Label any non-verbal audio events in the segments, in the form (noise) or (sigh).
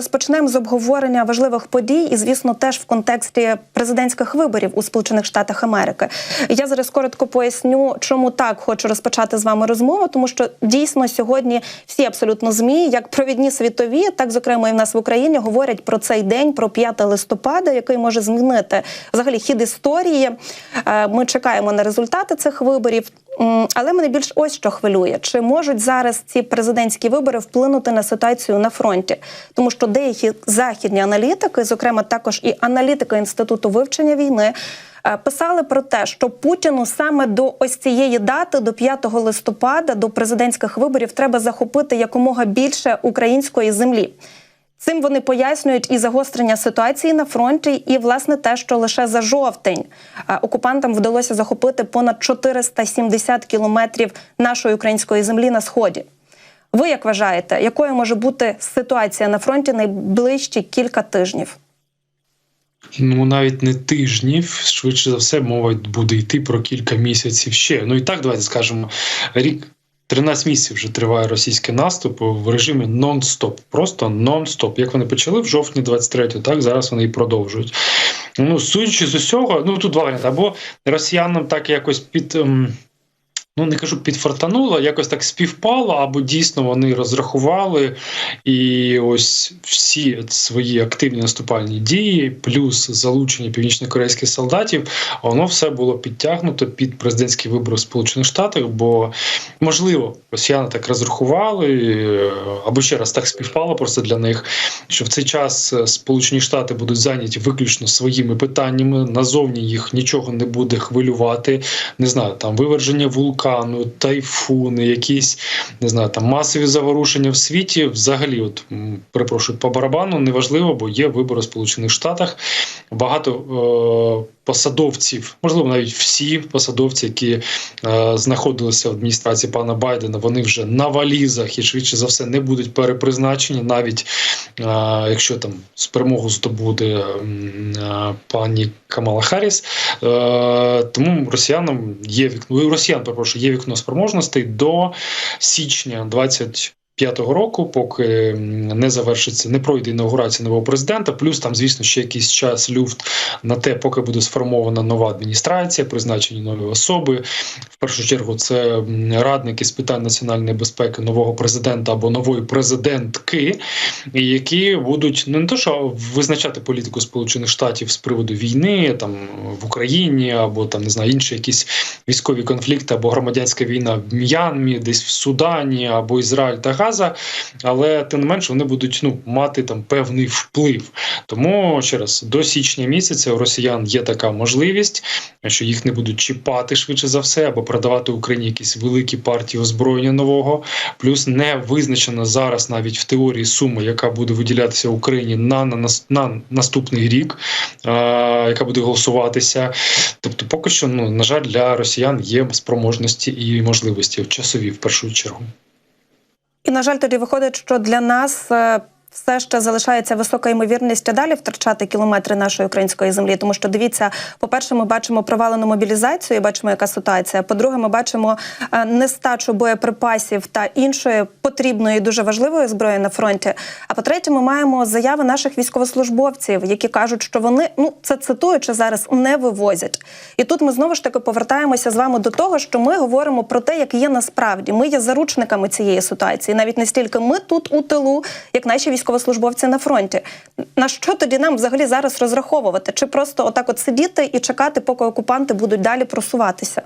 розпочнемо з обговорення важливих подій, і звісно, теж в контексті президентських виборів у Сполучених Штатах Америки. Я зараз коротко поясню, чому так хочу розпочати з вами розмову, тому що дійсно сьогодні всі абсолютно змі, як провідні світові, так зокрема і в нас в Україні, говорять про цей день, про 5 листопада, який може змінити взагалі хід історії. Е, Ми чекаємо на результати цих виборів. Але мене більш ось що хвилює: чи можуть зараз ці президентські вибори вплинути на ситуацію на фронті? Тому що деякі західні аналітики, зокрема також і аналітики інституту вивчення війни. е, Писали про те, що Путіну саме до ось цієї дати, до 5 листопада, до президентських виборів, треба захопити якомога більше української землі. Цим вони пояснюють і загострення ситуації на фронті, і власне те, що лише за жовтень е, окупантам вдалося захопити понад 470 кілометрів нашої української землі на сході. Ви як вважаєте, якою може бути ситуація на фронті найближчі кілька тижнів? Ну, навіть не тижнів, швидше за все, мова буде йти про кілька місяців ще. Ну і так, давайте скажемо, рік 13 місяців вже триває російський наступ в режимі нон-стоп. Просто нон-стоп. Як вони почали в жовтні 23-го, так зараз вони і продовжують. Ну, судячи з усього, ну тут два варіанти. Або росіянам так якось під. ем, Ну, не кажу, підфартануло, якось так співпало, або дійсно вони розрахували і ось всі свої активні наступальні дії, плюс залучення північно-корейських солдатів, воно все було підтягнуто під президентські вибори в Сполучених Штатах. Бо можливо, росіяни так розрахували, е, або ще раз так співпало просто для них, що в цей час е, Сполучені Штати будуть зайняті виключно своїми питаннями. Назовні їх нічого не буде хвилювати. Не знаю, там виверження вулкану, тайфуни, якісь не знаю, там масові заворушення в світі. Взагалі, от перепрошую, по барабану неважливо, бо є вибори в Сполучених Штатах. Багато е, посадовців, можливо, навіть всі посадовці, які е, знаходилися в адміністрації пана Байдена, вони вже на валізах і швидше за все не будуть перепризначені, навіть е, якщо там з перемогу здобуде е, пані Камала Харріс. Е, тому росіянам є вікно у росіян, перепрошую, є вікно спроможностей до січня 20 П'ятого року, поки не завершиться, не пройде інаугурація нового президента. Плюс там, звісно, ще якийсь час люфт на те, поки буде сформована нова адміністрація, призначені нові особи. В першу чергу це радники з питань національної безпеки нового президента або нової президентки, які будуть ну не то, що визначати політику Сполучених Штатів з приводу війни там в Україні, або там не знаю інші якісь військові конфлікти, або громадянська війна в М'янмі, десь в Судані, або Ізраїль та Газа, але тим не менше вони будуть ну мати там певний вплив. Тому ще раз до січня місяця у росіян є така можливість, що їх не будуть чіпати швидше за все, або продавати Україні якісь великі партії озброєння нового. Плюс не визначена зараз навіть в теорії сума, яка буде виділятися Україні на, на, на наступний рік, е, яка буде голосуватися. Тобто, поки що, ну на жаль, для росіян є спроможності і можливості часові в першу чергу. І на жаль, тоді виходить, що для нас. Все ще залишається висока ймовірність далі втрачати кілометри нашої української землі, тому що дивіться, по-перше, ми бачимо провалену мобілізацію, і бачимо, яка ситуація. По-друге, ми бачимо е, нестачу боєприпасів та іншої потрібної дуже важливої зброї на фронті. А по-третє, ми маємо заяви наших військовослужбовців, які кажуть, що вони ну це цитуючи зараз не вивозять. І тут ми знову ж таки повертаємося з вами до того, що ми говоримо про те, як є насправді. Ми є заручниками цієї ситуації. Навіть не стільки ми тут у тилу, як наші військовослужбовці на фронті. На що тоді нам взагалі зараз розраховувати? Чи просто отак от сидіти і чекати, поки окупанти будуть далі просуватися?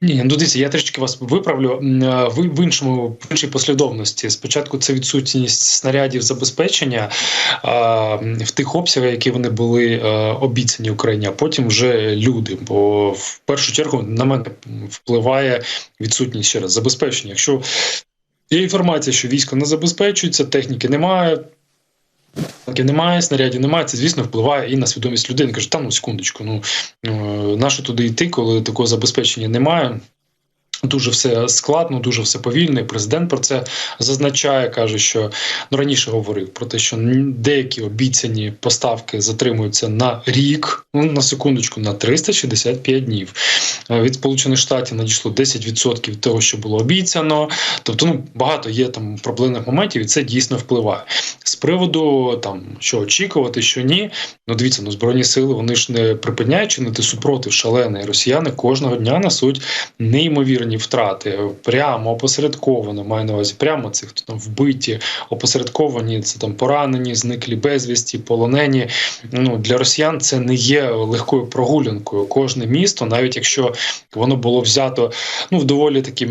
Ні, ну дивіться, я трішки вас виправлю е, ви в іншому в іншій послідовності. Спочатку це відсутність снарядів забезпечення а, в тих обсягах, які вони були е, обіцяні Україні, а потім вже люди. Бо в першу чергу на мене впливає відсутність ще раз забезпечення. Якщо є інформація, що військо не забезпечується, техніки немає. Танків немає, снарядів немає, це звісно впливає і на свідомість людини. Каже, та ну секундочку, ну е, нащо туди йти, коли такого забезпечення немає. Дуже все складно, дуже все повільно. І Президент про це зазначає, каже, що ну раніше говорив про те, що деякі обіцяні поставки затримуються на рік, ну на секундочку, на 365 днів. Е, Від Сполучених Штатів надійшло 10% того, що було обіцяно. Тобто, ну багато є там проблемних моментів, і це дійсно впливає. З приводу там що очікувати, що ні. Ну дивіться, ну збройні сили вони ж не припиняють чинити супротив шалений. Росіяни кожного дня несуть неймовірні втрати, прямо опосередковано маю на увазі, прямо цих хто там вбиті, опосередковані, це там поранені, зниклі безвісті, полонені. Ну для росіян це не є легкою прогулянкою. Кожне місто, навіть якщо воно було взято ну в доволі такі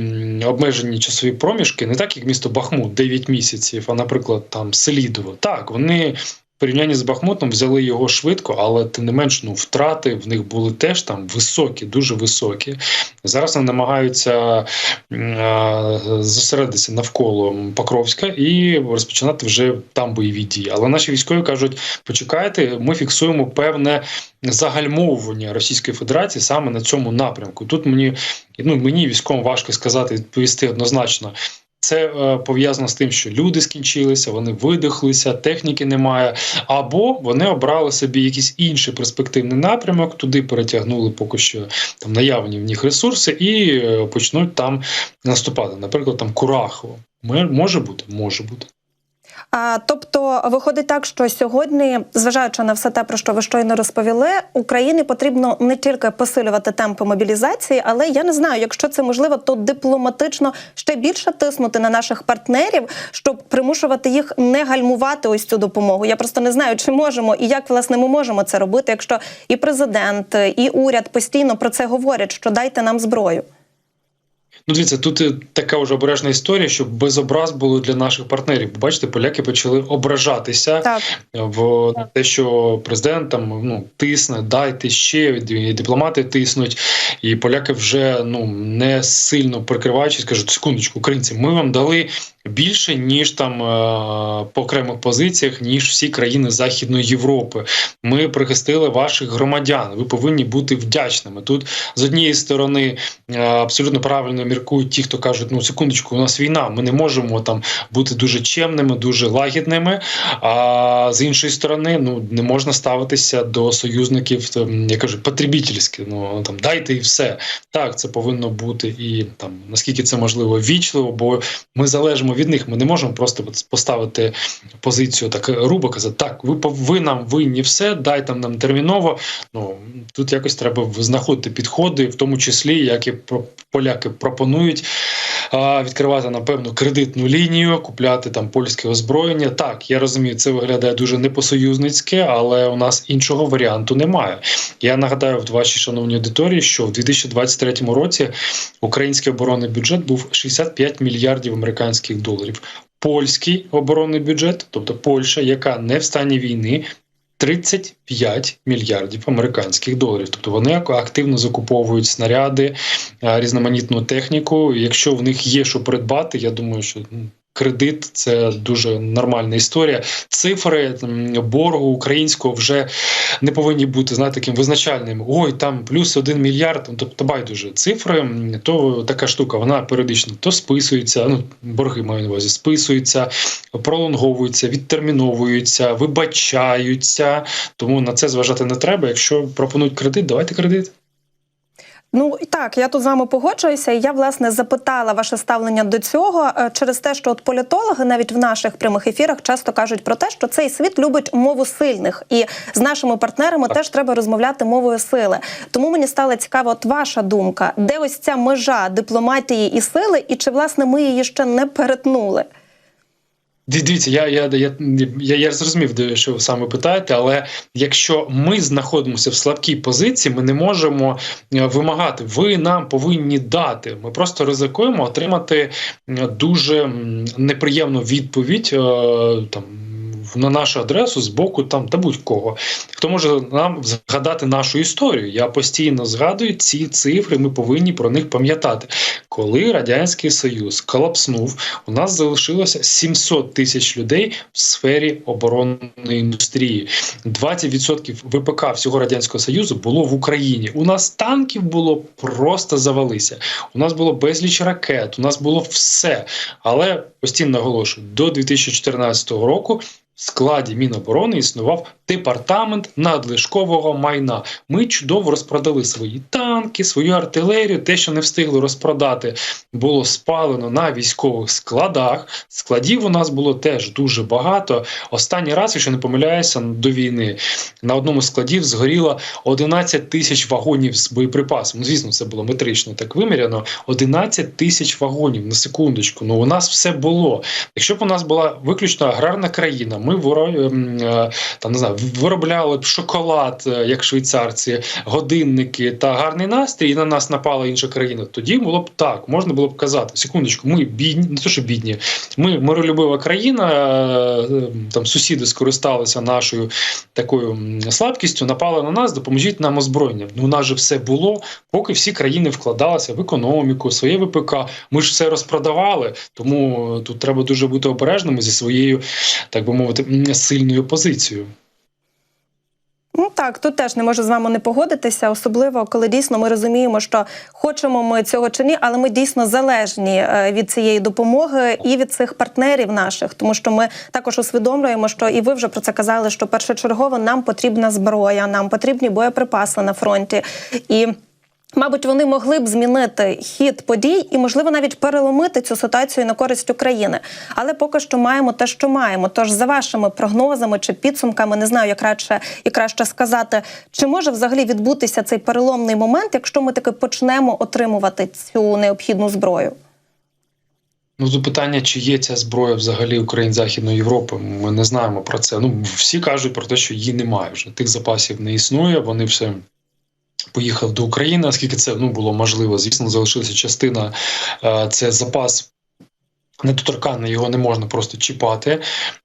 обмежені часові проміжки, не так як місто Бахмут 9 місяців, а наприклад, там Селідово. Так вони. Порівнянні з Бахмутом взяли його швидко, але тим не менш ну втрати в них були теж там високі, дуже високі. Зараз вони намагаються а, зосередитися навколо Покровська і розпочинати вже там бойові дії. Але наші військові кажуть: почекайте, ми фіксуємо певне загальмовування Російської Федерації саме на цьому напрямку. Тут мені ну мені військовим важко сказати відповісти однозначно. Це е, пов'язано з тим, що люди скінчилися, вони видихлися, техніки немає, або вони обрали собі якийсь інший перспективний напрямок, туди перетягнули поки що там наявні в них ресурси і е, почнуть там наступати. Наприклад, там Курахово. Може бути, може бути. Тобто виходить так, що сьогодні, зважаючи на все те, про що ви щойно розповіли, Україні потрібно не тільки посилювати темпи мобілізації, але я не знаю, якщо це можливо, то дипломатично ще більше тиснути на наших партнерів, щоб примушувати їх не гальмувати ось цю допомогу. Я просто не знаю, чи можемо і як власне ми можемо це робити, якщо і президент, і уряд постійно про це говорять, що дайте нам зброю. Ну, дивіться, тут е, така вже обережна історія, щоб без образ було для наших партнерів. Бачите, поляки почали ображатися Так. в так. те, що президент там ну тисне, дайте ще і дипломати тиснуть, і поляки вже ну не сильно прикриваючись, кажуть, секундочку, українці, ми вам дали. Більше ніж там е, по окремих позиціях, ніж всі країни Західної Європи. Ми прихистили ваших громадян. Ви повинні бути вдячними. Тут з однієї сторони е, абсолютно правильно міркують ті, хто кажуть, ну секундочку, у нас війна. Ми не можемо там бути дуже чемними, дуже лагідними. А з іншої сторони, ну не можна ставитися до союзників, я кажу, потребітельськи. Ну там дайте і все. Так, це повинно бути і там наскільки це можливо вічливо, бо ми залежимо від них. Ми не можемо просто поставити позицію так грубо казати, так, ви ви нам винні все, дайте нам терміново. Ну тут якось треба знаходити підходи, в тому числі, як і поляки пропонують. Відкривати напевно кредитну лінію, купляти там польське озброєння. Так, я розумію, це виглядає дуже не по-союзницьки, але у нас іншого варіанту немає. Я нагадаю в вашій шановній аудиторії, що в 2023 році український оборонний бюджет був 65 мільярдів американських доларів. Польський оборонний бюджет, тобто Польща, яка не в стані війни. 35 мільярдів американських доларів. Тобто вони активно закуповують снаряди, різноманітну техніку. Якщо в них є що придбати, я думаю, що ну, кредит це дуже нормальна історія. Цифри боргу українського вже не повинні бути знаєте, таким визначальним. Ой, там плюс один мільярд. Ну, Тобто байдуже цифри, то така штука, вона періодично то списується. Ну борги маю на увазі, списуються, пролонговуються, відтерміновуються, вибачаються. Тому на це зважати не треба. Якщо пропонують кредит, давайте кредит. Ну так, я тут з вами погоджуюся. І я власне запитала ваше ставлення до цього е, через те, що от політологи навіть в наших прямих ефірах часто кажуть про те, що цей світ любить мову сильних, і з нашими партнерами теж треба розмовляти мовою сили. Тому мені стала цікава, от ваша думка, де ось ця межа дипломатії і сили, і чи власне ми її ще не перетнули? Дивіться, я, я, я, я, я зрозумів, де- що ви саме питаєте, але якщо ми знаходимося в слабкій позиції, ми не можемо е, вимагати, ви нам повинні дати. Ми просто ризикуємо отримати е, дуже неприємну відповідь е, там. На нашу адресу з боку там та будь-кого. Хто може нам згадати нашу історію? Я постійно згадую ці цифри. Ми повинні про них пам'ятати. Коли радянський союз колапснув, у нас залишилося 700 тисяч людей в сфері оборонної індустрії. 20% ВПК всього радянського союзу було в Україні. У нас танків було просто завалися. У нас було безліч ракет, у нас було все. Але постійно наголошую, до 2014 року в складі Міноборони існував департамент надлишкового майна. Ми чудово розпродали свої танки, свою артилерію. Те, що не встигли розпродати, було спалено на військових складах. Складів у нас було теж дуже багато. Останній раз, якщо не помиляюся, до війни на одному з складів згоріло 11 тисяч вагонів з боєприпасом. Ну, звісно, це було метрично так виміряно. 11 тисяч вагонів на секундочку. Ну у нас все було. Якщо б у нас була виключно аграрна країна, ми ем, е, там не знаю, виробляли б шоколад, е, як швейцарці, годинники та гарний настрій, і на нас напала інша країна. Тоді було б так, можна було б казати: секундочку, ми бідні, не то що бідні, ми миролюбива країна. е, е, Там сусіди скористалися нашою такою слабкістю, напали на нас, допоможіть нам озброєнням. Ну, у нас же все було, поки всі країни вкладалися в економіку, своє ВПК. Ми ж все розпродавали, тому тут треба дуже бути обережними зі своєю, так би мовити, м, сильною позицією. Ну так, тут теж не можу з вами не погодитися, особливо коли дійсно ми розуміємо, що хочемо ми цього чи ні, але ми дійсно залежні е, від цієї допомоги і від цих партнерів наших, тому що ми також усвідомлюємо, що і ви вже про це казали, що першочергово нам потрібна зброя, нам потрібні боєприпаси на фронті і. Мабуть, вони могли б змінити хід подій і, можливо, навіть переломити цю ситуацію на користь України. Але поки що маємо те, що маємо. Тож, за вашими прогнозами чи підсумками, не знаю, як радше і краще сказати, чи може взагалі відбутися цей переломний момент, якщо ми таки почнемо отримувати цю необхідну зброю? Ну, тут питання, чи є ця зброя взагалі у країн Західної Європи. Ми не знаємо про це. Ну, всі кажуть про те, що її немає вже. Тих запасів не існує, вони все. Поїхав до України, оскільки це ну було можливо. Звісно, залишилася частина. е, Це запас недоторканний, його не можна просто чіпати,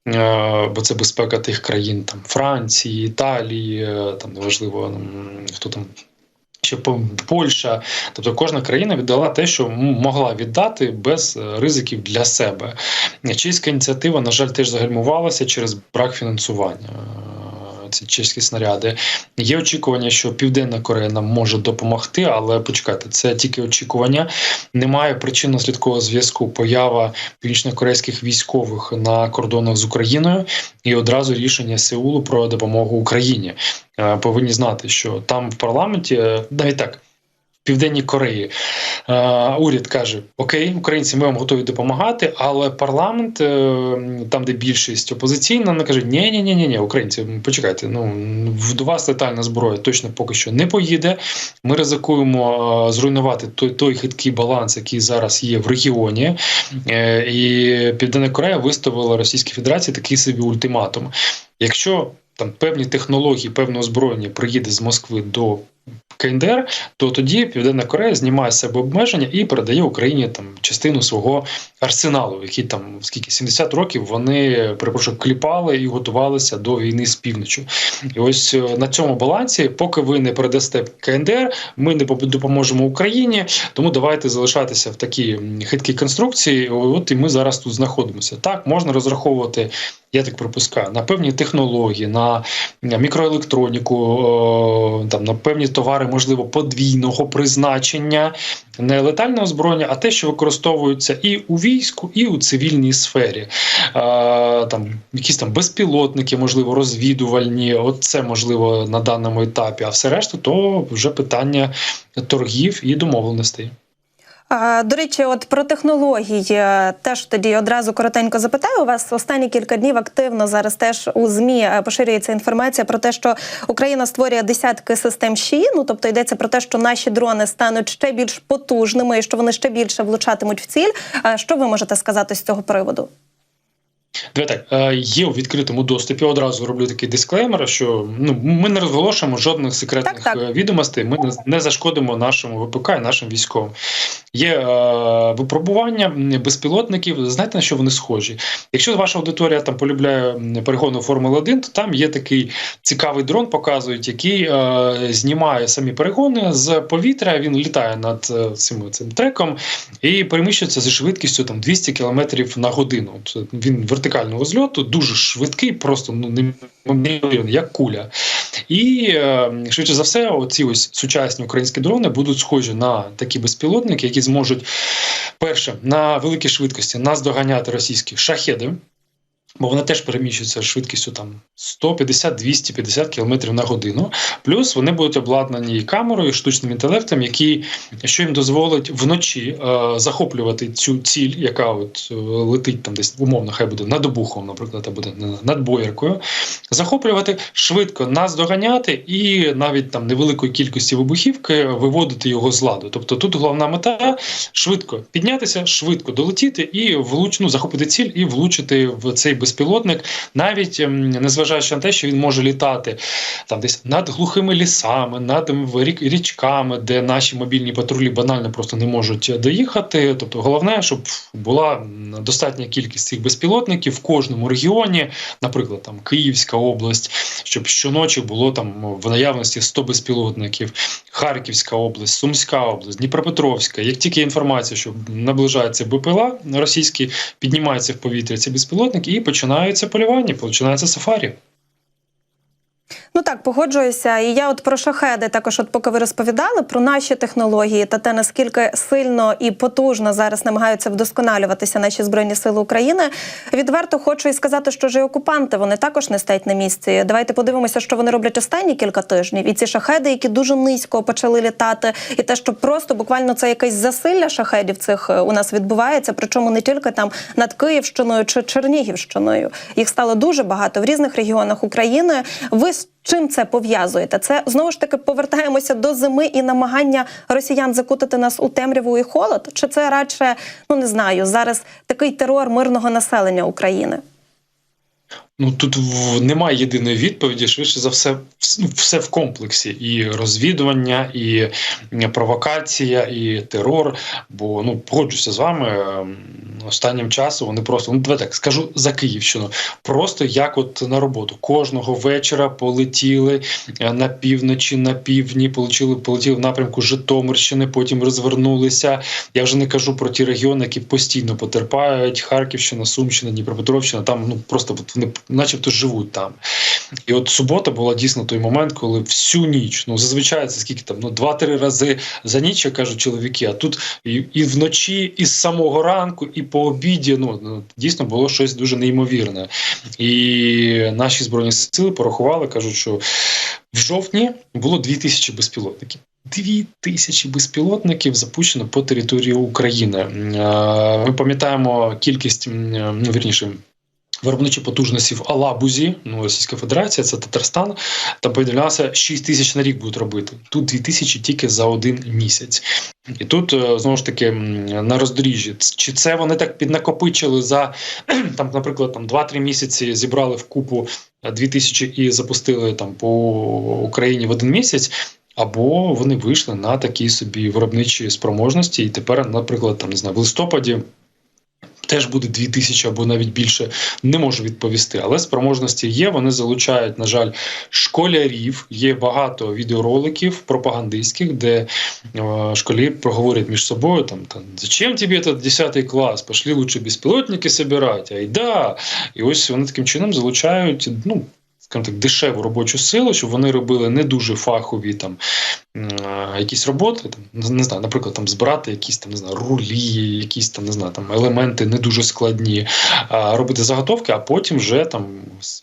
е, бо це безпека тих країн, там Франції, Італії, е, там неважливо хто там. Ще По- Польща, тобто кожна країна віддала те, що могла віддати без ризиків для себе. Чеська ініціатива, на жаль, теж загальмувалася через брак фінансування. Ці чеські снаряди. Є очікування, що Південна Корея нам може допомогти, але почекайте, це тільки очікування. Немає причинно-слідкового зв'язку. Поява північнокорейських військових на кордонах з Україною і одразу рішення Сеулу про допомогу Україні. Е, Повинні знати, що там в парламенті е, навіть так. Південній Кореї е, уряд каже: Окей, українці, ми вам готові допомагати, але парламент, е, там, де більшість опозиційна, не каже: ні, ні, ні, ні, ні, українці, почекайте, ну до вас летальна зброя точно поки що не поїде. Ми ризикуємо е, зруйнувати той, той хиткий баланс, який зараз є в регіоні. І Південна Корея виставила Російській Федерації такий собі ультиматум. Якщо там певні технології, певне озброєння приїде з Москви до КНДР, то тоді Південна Корея знімає з себе обмеження і передає Україні там частину свого арсеналу, який там скільки 70 років вони перепрошую, кліпали і готувалися до війни з півночю. І ось на цьому балансі, поки ви не передасте КНДР, ми не допоможемо Україні. Тому давайте залишатися в такій хиткій конструкції. От і ми зараз тут знаходимося. Так можна розраховувати. Я так припускаю на певні технології, на мікроелектроніку, там на певні товари, можливо, подвійного призначення, не летальне озброєння, а те, що використовується і у війську, і у цивільній сфері. Там якісь там безпілотники, можливо, розвідувальні. От це можливо на даному етапі. А все решта, то вже питання торгів і домовленостей. До речі, от про технології е, теж тоді одразу коротенько запитаю у вас. Останні кілька днів активно зараз теж у змі е, поширюється інформація про те, що Україна створює десятки систем ЩІ. Ну тобто йдеться про те, що наші дрони стануть ще більш потужними і що вони ще більше влучатимуть в ціль. А Що ви можете сказати з цього приводу? Давай так, е, є у відкритому доступі. Одразу роблю такий дисклеймер, що ну ми не розголошуємо жодних секретних Так, так. відомостей. Ми не зашкодимо нашому ВПК і нашим військовим. Є е, випробування безпілотників. Знаєте на що вони схожі? Якщо ваша аудиторія там полюбляє м, перегони Формули 1, то там є такий цікавий дрон, показують, який е, знімає самі перегони з повітря. Він літає над е, цим, цим треком і переміщується зі швидкістю там 200 км на годину. От він вертикального зльоту, дуже швидкий, просто ну неймовірний, як куля. І е, швидше за все, оці ось сучасні українські дрони будуть схожі на такі безпілотники, які зможуть перше на великій швидкості наздоганяти російські шахеди. Бо вони теж переміщуються швидкістю там 150-250 км на годину. Плюс вони будуть обладнані камерою, штучним інтелектом, який що їм дозволить вночі е, захоплювати цю ціль, яка от е, летить там десь умовно, хай буде над обухом, наприклад, буде над бояркою, захоплювати швидко нас доганяти і навіть там невеликої кількості вибухівки виводити його з ладу. Тобто тут головна мета швидко піднятися, швидко долетіти і влучно захопити ціль і влучити в цей безпілотник, навіть ем, незважаючи на те, що він може літати там десь над глухими лісами, над річками, де наші мобільні патрулі банально просто не можуть доїхати. Тобто, головне, щоб була достатня кількість цих безпілотників в кожному регіоні, наприклад, там Київська область, щоб щоночі було там в наявності 100 безпілотників, Харківська область, Сумська область, Дніпропетровська. Як тільки інформація, що наближається БПЛА російські, піднімаються в повітря ці безпілотники і починається полювання, починається сафарі. Ну так, погоджуюся. І я от про шахеди, також, от поки ви розповідали про наші технології та те, наскільки сильно і потужно зараз намагаються вдосконалюватися наші збройні сили України. Відверто хочу і сказати, що ж і окупанти вони також не стоять на місці. Давайте подивимося, що вони роблять останні кілька тижнів. І ці шахеди, які дуже низько почали літати, і те, що просто буквально це якесь засилля шахедів цих е, у нас відбувається. Причому не тільки там над Київщиною чи Чернігівщиною. Їх стало дуже багато в різних регіонах України. Ви чим це пов'язуєте? Це знову ж таки повертаємося до зими і намагання росіян закутати нас у темряву і холод? Чи це радше, ну не знаю, зараз такий терор мирного населення України? Ну тут немає єдиної відповіді. Швидше за все, ну, все в комплексі: і розвідування, і провокація, і терор. Бо ну погоджуся з вами. ем, Останнім часом вони просто ну давай так скажу за Київщину. Просто як от на роботу кожного вечора полетіли е, на півночі, на півдні, полетіли, полетіли в напрямку Житомирщини, потім розвернулися. Я вже не кажу про ті регіони, які постійно потерпають: Харківщина, Сумщина, Дніпропетровщина. Там ну просто вони, начебто, живуть там. І от субота була дійсно той момент, коли всю ніч, ну зазвичай це скільки там, ну два-три рази за ніч, як кажуть чоловіки. А тут і, і вночі, і з самого ранку, і по обіді. Ну ну, дійсно було щось дуже неймовірне. І наші збройні сили порахували, кажуть, що в жовтні було 2000 безпілотників. Дві тисячі безпілотників запущено по території України. Е, Ми пам'ятаємо кількість, ну вірніше, виробничі потужності в Алабузі, ну Російська Федерація, це Татарстан. Там повідомлялося 6 тисяч на рік будуть робити. Тут 2 тисячі тільки за один місяць. І тут е, знову ж таки на роздоріжжі. Чи це вони так піднакопичили за (clears throat) там, наприклад, там 2-3 місяці зібрали в купу 2 тисячі і запустили там по Україні в один місяць. Або вони вийшли на такі собі виробничі спроможності, і тепер, наприклад, там не знаю, в листопаді теж буде 2 тисячі або навіть більше. Не можу відповісти, але спроможності є. Вони залучають, на жаль, школярів. Є багато відеороликів пропагандистських, де е, школі проговорять між собою там, там зачем тобі этот 10 клас? Пошли лучше безпілотники собирати, айда. І ось вони таким чином залучають, ну. Скажімо так, дешеву робочу силу, щоб вони робили не дуже фахові там якісь роботи, там не знаю, наприклад, там збирати якісь там не знаю, рулі, якісь там не знаю, там елементи не дуже складні, а робити заготовки, а потім вже там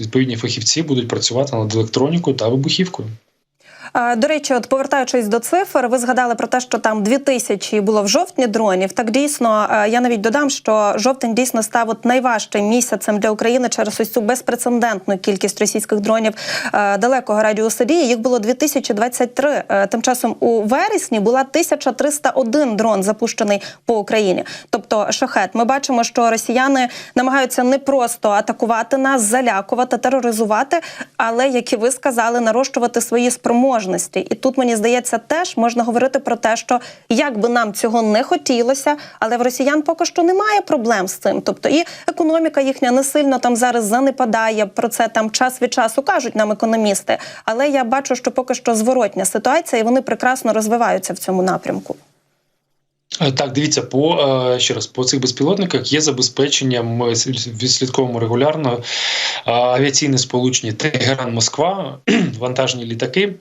відповідні фахівці будуть працювати над електронікою та вибухівкою. Е, До речі, от повертаючись до цифр, ви згадали про те, що там 2000 було в жовтні дронів. Так дійсно, е, я навіть додам, що жовтень дійсно став от найважчим місяцем для України через ось цю безпрецедентну кількість російських дронів е, далекого радіусу дії. Їх було 2023. Е, Тим часом у вересні була 1301 дрон запущений по Україні. Тобто шахет. Ми бачимо, що росіяни намагаються не просто атакувати нас, залякувати, тероризувати, але як і ви сказали, нарощувати свої спроможності. Залежності. І тут мені здається, теж можна говорити про те, що як би нам цього не хотілося, але в росіян поки що немає проблем з цим. Тобто і економіка їхня не сильно там зараз занепадає. Про це там час від часу кажуть нам економісти. Але я бачу, що поки що зворотня ситуація, і вони прекрасно розвиваються в цьому напрямку. Е, Так, дивіться, по е, ще раз по цих безпілотниках є забезпечення. Ми відслідковуємо регулярно е, авіаційне сполучення Тегеран Москва, (clears throat) вантажні літаки.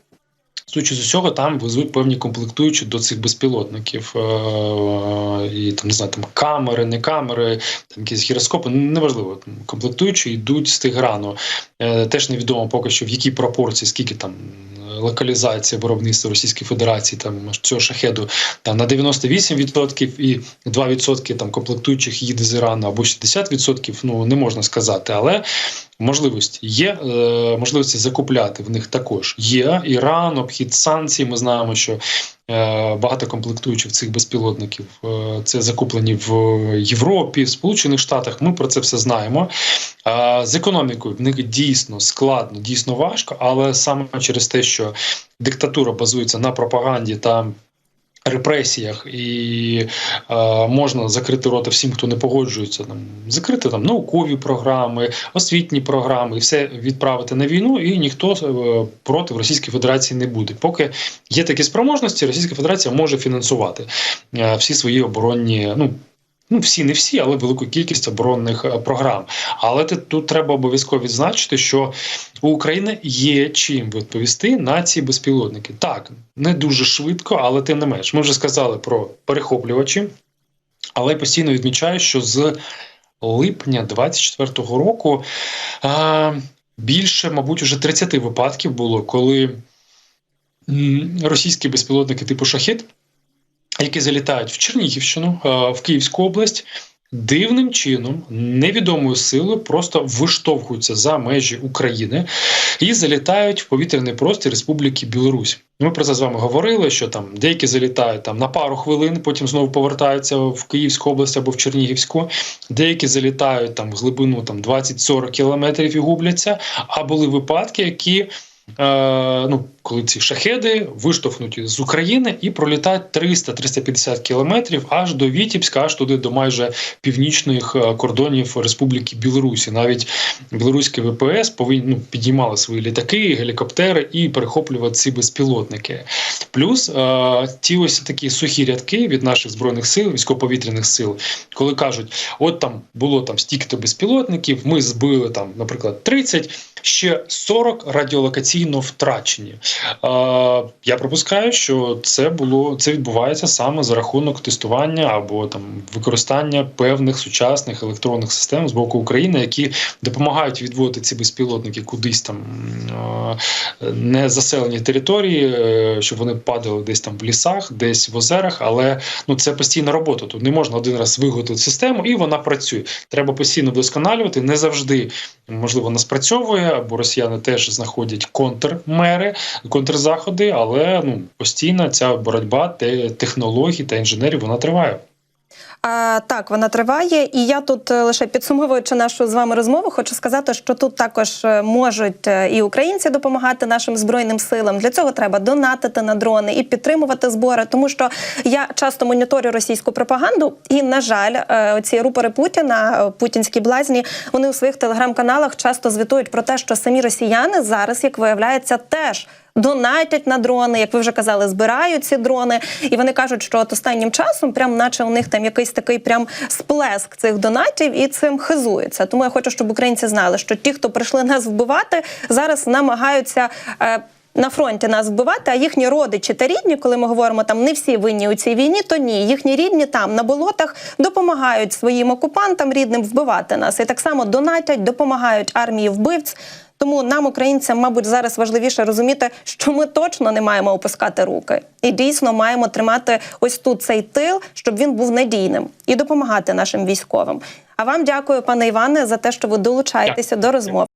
Судячи з усього, там везуть певні комплектуючі до цих безпілотників. Е, І там не знаю, там камери, не камери, там якісь гіроскопи. ну, Неважливо. Комплектуючі йдуть з Тиграну. Е, Теж невідомо поки що в якій пропорції, скільки там локалізація виробництва Російської Федерації там цього шахеду там на 98% і 2% там комплектуючих їде з Ірану або 60%, ну не можна сказати, але можливості є. Е, можливості закупляти в них також є. Іран, обхід санкцій. Ми знаємо, що багато комплектуючих цих безпілотників е, це закуплені в Європі, в Сполучених Штатах. Ми про це все знаємо. З економікою в них дійсно складно, дійсно важко, але саме через те, що диктатура базується на пропаганді та репресіях, і е, можна закрити рота всім, хто не погоджується, там закрити там наукові програми, освітні програми, і все відправити на війну, і ніхто е, проти в Російській Федерації не буде. Поки є такі спроможності, Російська Федерація може фінансувати е, всі свої оборонні. ну Ну, всі не всі, але велику кількість оборонних е, програм. Але тут треба обов'язково відзначити, що у України є чим відповісти на ці безпілотники. Так, не дуже швидко, але тим не менш. Ми вже сказали про перехоплювачі, але постійно відмічаю, що з липня 24-го року а, більше, мабуть, уже 30 випадків було, коли російські безпілотники типу шахет які залітають в Чернігівщину, е, в Київську область, дивним чином, невідомою силою, просто виштовхуються за межі України і залітають в повітряний простір Республіки Білорусь. Ми про це з вами говорили, що там деякі залітають там на пару хвилин, потім знову повертаються в Київську область або в Чернігівську. Деякі залітають там в глибину там 20-40 кілометрів і губляться. А були випадки, які Е, ну, коли ці шахеди виштовхнуті з України і пролітають 300-350 кілометрів аж до Вітібська, аж туди до майже північних е, кордонів Республіки Білорусі. Навіть білоруське ВПС повинні ну, підіймали свої літаки, гелікоптери і перехоплювати ці безпілотники. Плюс е, ті ось такі сухі рядки від наших збройних сил, військово-повітряних сил, коли кажуть, от там було там стільки-то безпілотників, ми збили там, наприклад, 30, ще 40 радіолокаційно втрачені. Я припускаю, що це було це відбувається саме за рахунок тестування або там використання певних сучасних електронних систем з боку України, які допомагають відводити ці безпілотники кудись там не заселені території, е, щоб вони падали десь там в лісах, десь в озерах. Але ну це постійна робота. Тут не можна один раз виготовити систему, і вона працює. Треба постійно вдосконалювати. Не завжди можливо вона спрацьовує, бо росіяни теж знаходять контрмери, контрзаходи, але ну постійна ця боротьба те- технологій та інженерів вона триває. А, так, вона триває, і я тут е, лише підсумовуючи нашу з вами розмову, хочу сказати, що тут також е, можуть е, і українці допомагати нашим збройним силам. Для цього треба донатити на дрони і підтримувати збори. Тому що я часто моніторю російську пропаганду, і на жаль, ці рупори Путіна, путінські блазні, вони у своїх телеграм-каналах часто звітують про те, що самі росіяни зараз, як виявляється, теж. Донатять на дрони, як ви вже казали, збирають ці дрони, і вони кажуть, що от останнім часом, прям наче у них там якийсь такий прям сплеск цих донатів і цим хизується. Тому я хочу, щоб українці знали, що ті, хто прийшли нас вбивати, зараз намагаються. Е, на фронті нас вбивати, а їхні родичі та рідні, коли ми говоримо там не всі винні у цій війні, то ні, їхні рідні там на болотах допомагають своїм окупантам рідним вбивати нас і так само донатять, допомагають армії вбивць. Тому нам, українцям, мабуть, зараз важливіше розуміти, що ми точно не маємо опускати руки, і дійсно маємо тримати ось тут цей тил, щоб він був надійним і допомагати нашим військовим. А вам дякую, пане Іване, за те, що ви долучаєтеся до розмов.